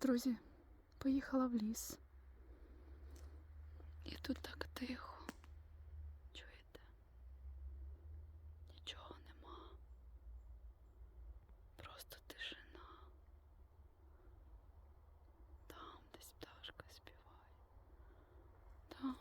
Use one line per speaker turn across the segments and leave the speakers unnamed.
Друзі, поїхала в ліс. І тут так тихо. Чуєте? Нічого нема. Просто тишина. Там десь пташка співає. Там.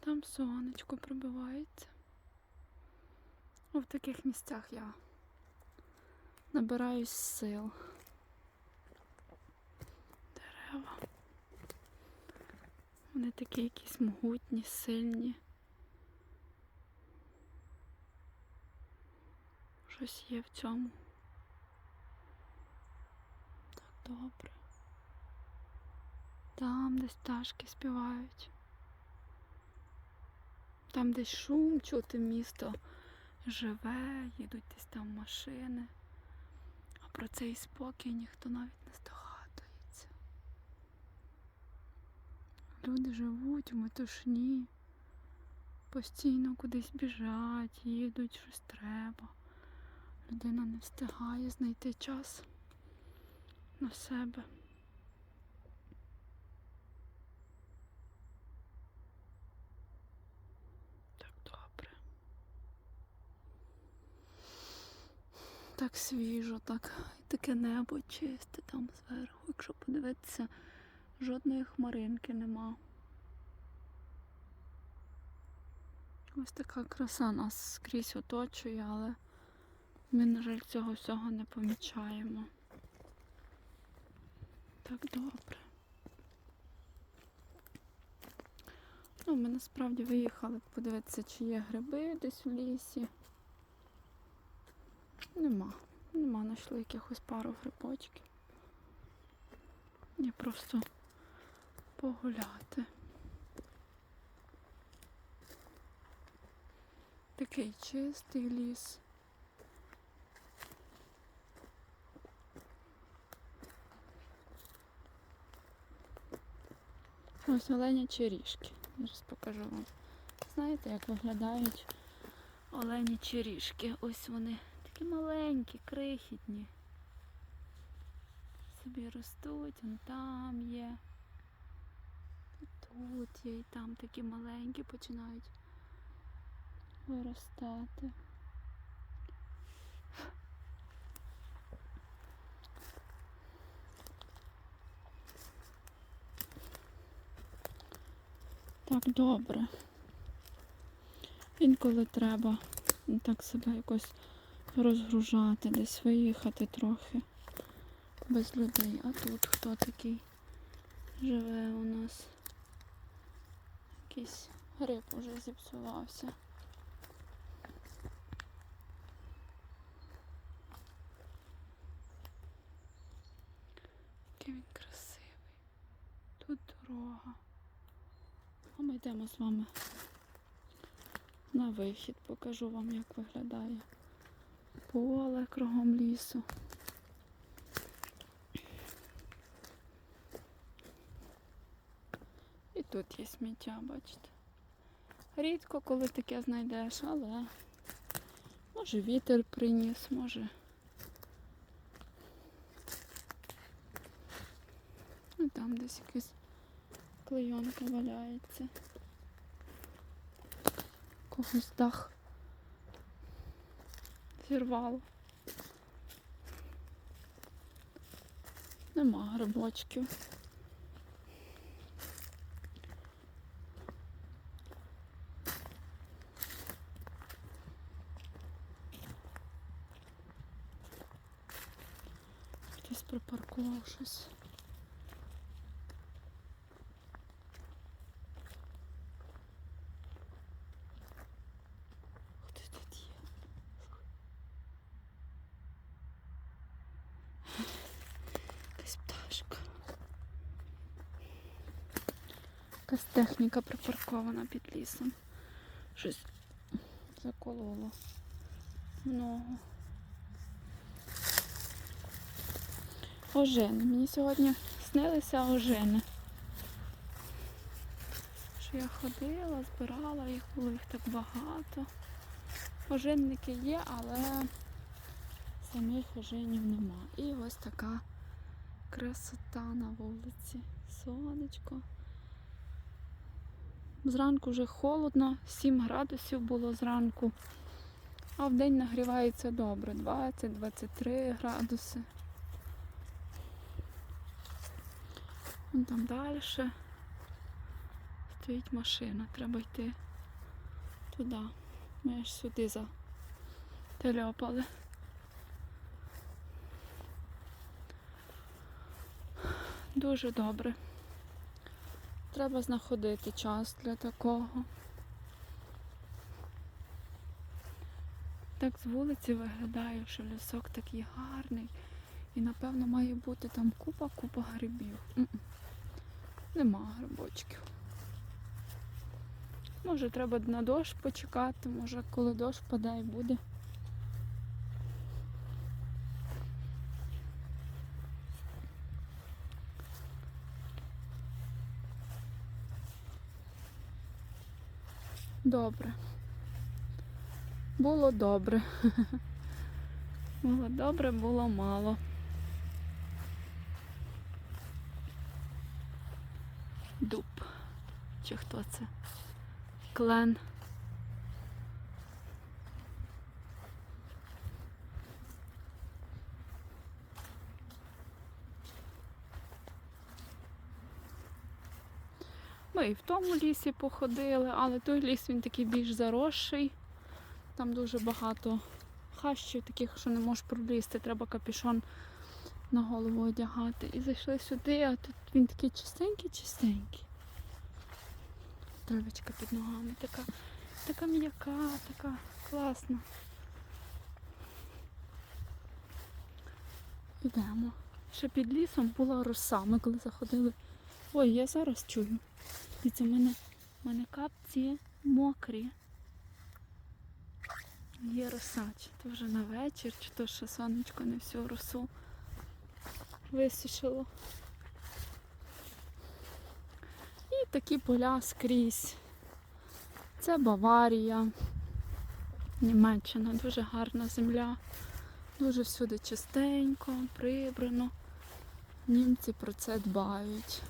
Там сонечко пробивається. В таких місцях я набираюсь сил. Дерева. Вони такі якісь могутні, сильні. Щось є в цьому. Так добре. Там десь пташки співають. Там десь шум чути місто живе, їдуть десь там машини. Про цей спокій ніхто навіть не здогадується. Люди живуть в метушні, постійно кудись біжать, їдуть, щось треба. Людина не встигає знайти час на себе. Так добре. Так свіжо, так і таке небо чисте там зверху. Якщо подивитися, жодної хмаринки нема. Ось така краса нас скрізь оточує, але ми, на жаль, цього всього не помічаємо. Так добре. Ну, ми насправді виїхали подивитися, чи є гриби десь в лісі. Нема. Нема, знайшли якихось пару грибочків. Ні, просто погуляти. Такий чистий ліс. Ось оленячі ріжки. Зараз покажу вам. Знаєте, як виглядають оленячі ріжки? Ось вони такі маленькі, крихітні. Собі ростуть, вон там є. Тут є, і там такі маленькі починають виростати. Так, добре. Інколи треба так себе якось розгружати, десь виїхати трохи без людей. А тут хто такий живе у нас? Якийсь гриб уже зіпсувався. Який він красивий. Тут дорога. А ми йдемо з вами на вихід. Покажу вам, як виглядає поле кругом лісу. І тут є сміття, бачите. Рідко коли таке знайдеш, але може вітер приніс, може. Ну там десь якась клейонка валяється. Когось дах зірвало. Нема грибочків. Хтось припаркував щось. Хтось тут є. Якась пташка. Якась техніка припаркована під лісом. Щось закололо ногу. Ожини. Мені сьогодні снилися ожини. Що я ходила, збирала їх, було їх так багато. Ожинники є, але самих ожинів нема. І ось така красота на вулиці. Сонечко. Зранку вже холодно, 7 градусів було зранку. А в день нагрівається добре, 20-23 градуси. Вон там далі стоїть машина, треба йти туди. Ми аж сюди зателяпали. Дуже добре. Треба знаходити час для такого. Так з вулиці виглядає, що лісок такий гарний. І напевно має бути там купа-купа грибів. М-м. Нема грибочків. Може треба на дощ почекати, може коли дощ паде і буде. Добре. Було добре. Було добре, було мало. Дуб. Чи хто це? Клен. Ми і в тому лісі походили, але той ліс він такий більш заросший. Там дуже багато хащів, таких, що не можеш пролізти, треба капюшон на голову одягати. І зайшли сюди, а тут він такий чистенький-чистенький. Травичка під ногами така, така м'яка, така класна. Йдемо. Ще під лісом була роса. Ми коли заходили. Ой, я зараз чую. Дивіться, в мене, мене капці мокрі. Є роса, чи то вже на вечір, чи то ще сонечко не всю росу висушило. І такі поля скрізь. Це Баварія, Німеччина, дуже гарна земля, дуже всюди чистенько, прибрано. Німці про це дбають.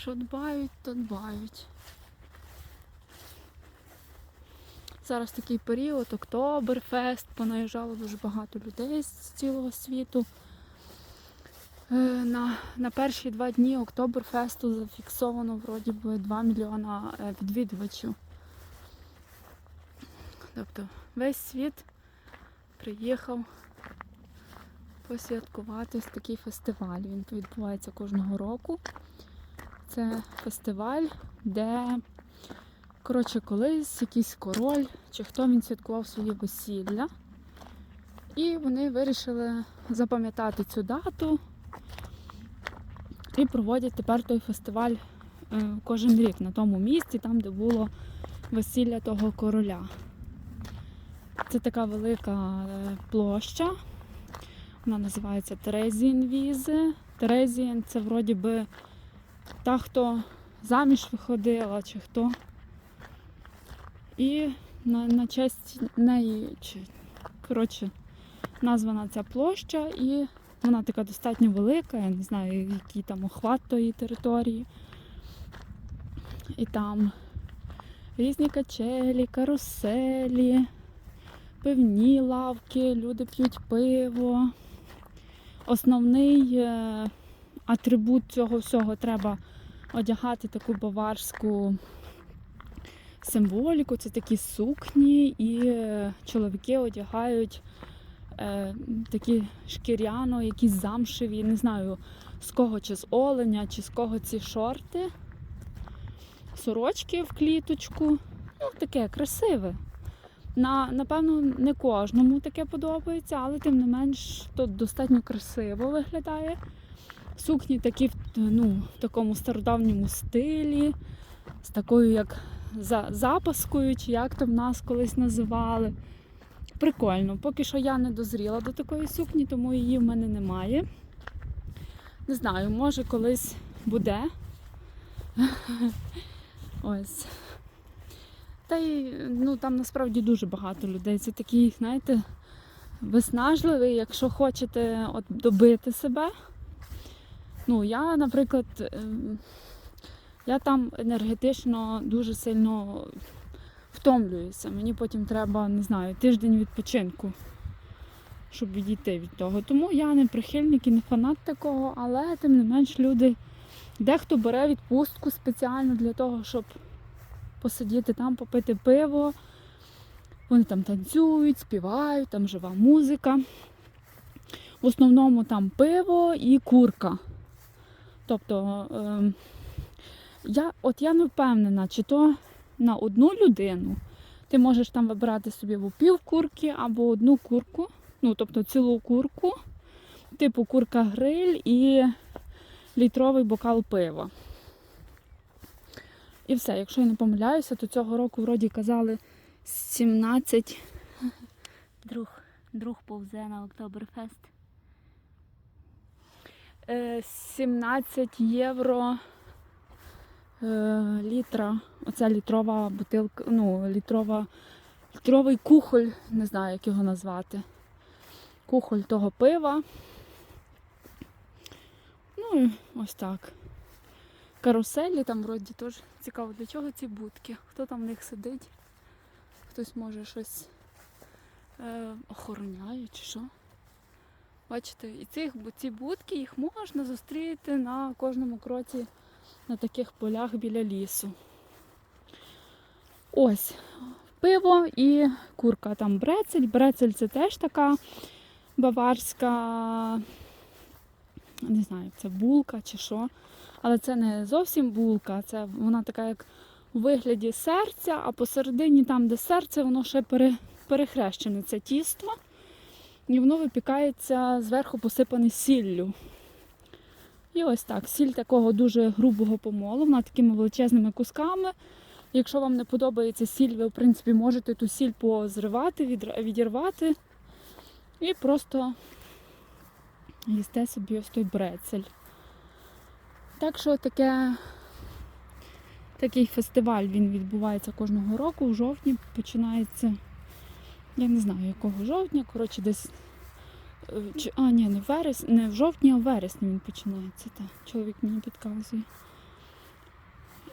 Що дбають, то дбають. Зараз такий період, Октоберфест, понаїжджало дуже багато людей з цілого світу. Е, На, на перші два дні Октоберфесту зафіксовано вроді би 2 мільйона е, відвідувачів. Тобто весь світ приїхав посвяткувати такий фестиваль. Він відбувається кожного року. Це фестиваль, де, коротше, колись якийсь король чи хто він святкував своє весілля. І вони вирішили запам'ятати цю дату і проводять тепер той фестиваль е, кожен рік на тому місці, там, де було весілля того короля. Це така велика е, площа. Вона називається Терезієнвізе. Терезієн це вроді би та, хто заміж виходила, чи хто. І на, на честь неї, чи, коротше, названа ця площа, і вона така достатньо велика, я не знаю, який там охват тої території. І там різні качелі, каруселі, пивні лавки, люди п'ють пиво. Основний е, атрибут цього всього треба одягати таку баварську символіку. Це такі сукні, і е, чоловіки одягають е, такі шкіряно, якісь замшеві, не знаю з кого, чи з оленя, чи з кого ці шорти. Сорочки в кліточку. Ну, таке красиве. На, Напевно, не кожному таке подобається, але тим не менш то достатньо красиво виглядає. Сукні такі ну, в такому стародавньому стилі, з такою як за, запаскою, чи як то в нас колись називали. Прикольно. Поки що я не дозріла до такої сукні, тому її в мене немає. Не знаю, може колись буде. Ось. Та й ну, там насправді дуже багато людей. Це такий, знаєте, виснажливий, якщо хочете от, добити себе. Ну, я, наприклад, ем, я там енергетично дуже сильно втомлююся. Мені потім треба, не знаю, тиждень відпочинку, щоб відійти від того. Тому я не прихильник і не фанат такого, але тим не менш люди, дехто бере відпустку спеціально для того, щоб посидіти там, попити пиво. Вони там танцюють, співають, там жива музика. В основному там пиво і курка. Тобто, ем, я, от я не впевнена, чи то на одну людину ти можеш там вибирати собі або пів курки, або одну курку, ну тобто цілу курку, типу курка гриль і літровий бокал пива. І все, якщо я не помиляюся, то цього року вроді казали 17. Друг, друг повзе на Октоберфест. Е, 17 євро е, літра. Оця літрова бутилка, ну, літрова, літровий кухоль, не знаю, як його назвати. Кухоль того пива. Ну і ось так. Каруселі там вроді теж цікаво, для чого ці будки. Хто там в них сидить? Хтось може щось е, охороняє чи що. Бачите, і цих, ці будки їх можна зустріти на кожному кроці на таких полях біля лісу. Ось пиво і курка там брецель. Брецель це теж така баварська, не знаю, це булка чи що. Але це не зовсім булка, це вона така, як у вигляді серця, а посередині, там, де серце, воно ще пере, перехрещене це тісто. І воно випікається зверху посипане сіллю. І ось так. Сіль такого дуже грубого помолу, вона такими величезними кусками. Якщо вам не подобається сіль, ви в принципі можете ту сіль позривати, відірвати і просто їсте собі ось той брецель. Так що таке, такий фестиваль він відбувається кожного року. У жовтні починається, я не знаю якого жовтня, коротше, десь. е, Чи, а, ні, не в не в жовтні, а в вересні він починається. Та. Чоловік мені підказує.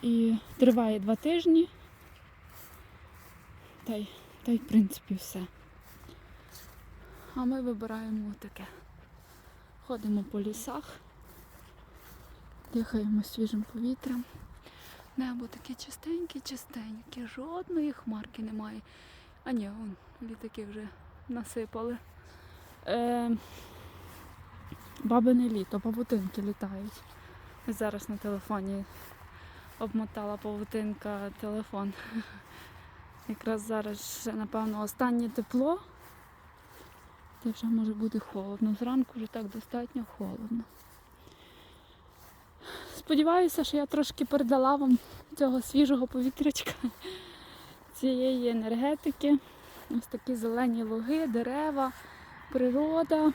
І триває два тижні. Та й, та й в принципі все. А ми вибираємо таке. Ходимо по лісах, дихаємо свіжим повітрям. Небо таке чистеньке, чистеньке, жодної хмарки немає. А ні, вон, літаки вже насипали. Е, бабине літо, павутинки літають. Зараз на телефоні обмотала павутинка телефон. Якраз зараз ще, напевно, останнє тепло. Та вже може бути холодно. Зранку вже так достатньо холодно. Сподіваюся, що я трошки передала вам цього свіжого повітрячка, цієї енергетики. Ось такі зелені луги, дерева, природа.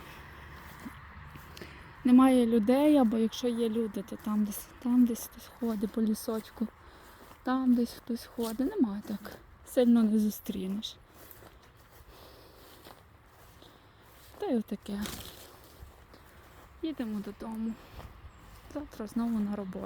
Немає людей, або якщо є люди, то там десь, там десь хтось ходить по лісочку, там десь хтось ходить. Немає так. Сильно не зустрінеш. Та й отаке. Їдемо додому. Завтра знову на роботу.